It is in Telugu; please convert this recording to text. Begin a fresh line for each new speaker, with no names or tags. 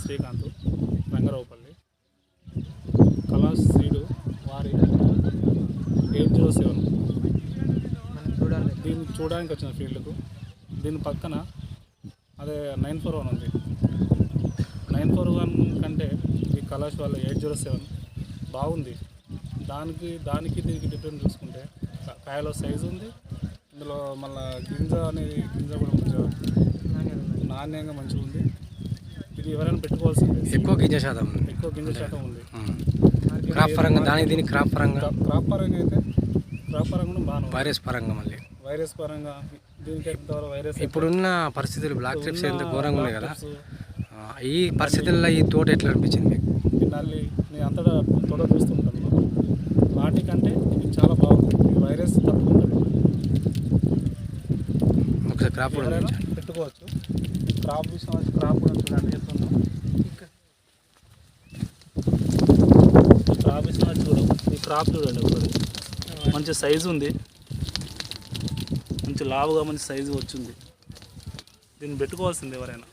శ్రీకాంత్ రంగారావుపల్లి. కలాస్ సీడు వారి ఎయిట్ జీరో సెవెన్
మనం చూడాలి.
దీన్ని చూడడానికి వచ్చిన ఫీల్డ్కు. దీని పక్కన అదే నైన్ ఫోర్ వన్ ఉంది. నైన్ ఫోర్ వన్ కంటే ఈ కలాష్ వాళ్ళ ఎయిట్ జీరో సెవెన్ బాగుంది. దానికి దానికి దీనికి డిఫరెంట్ చూసుకుంటే కాయలో సైజు ఉంది. ఇందులో మళ్ళా గింజ అనేది గింజ కూడా మంచిగా. నాణ్యంగా మంచిగా ఉంది. ఎవరైనా పెట్టుకోవాల్సిందే.
ఎక్కువ గింజ శాతం ఉంది.
ఎక్కువ గింజ శాతం ఉంది.
క్రాప్ పరంగా దానికి దీనికి క్రాప్ పరంగా?
క్రా- క్రాప్ పరంగా అయితే క్రాప్ పరంగా ఉంది.
వైరస్ పరంగా మళ్ళీ.
వైరస్ పరంగా దీనికి వైరస్
ఇప్పుడున్న పరిస్థితులు బ్లాక్ ట్రిప్స్ ఎంత ఘోరంగా ఉన్నాయి కదా. ఈ పరిస్థితుల్లో ఈ తోట ఎట్లా అనిపించింది? మీకు
నేను అంతటా తోట చూస్తుంటాను వాటికంటే ఇది చాలా బాగుంది. ఈ వైరస్ తప్పుకుంటుంది
ఒకసారి క్రాప్.
పెట్టుకోవచ్చు. క్రాప్ చూసిన వచ్చి క్రాప్ కూడా చూడండి చెప్తున్నాం క్రాప్ విషయం చూడు. ఈ క్రాప్ చూడండి ఒకటి మంచి సైజు ఉంది. మంచి లావుగా మంచి సైజు వచ్చింది. దీన్ని పెట్టుకోవాల్సింది ఎవరైనా.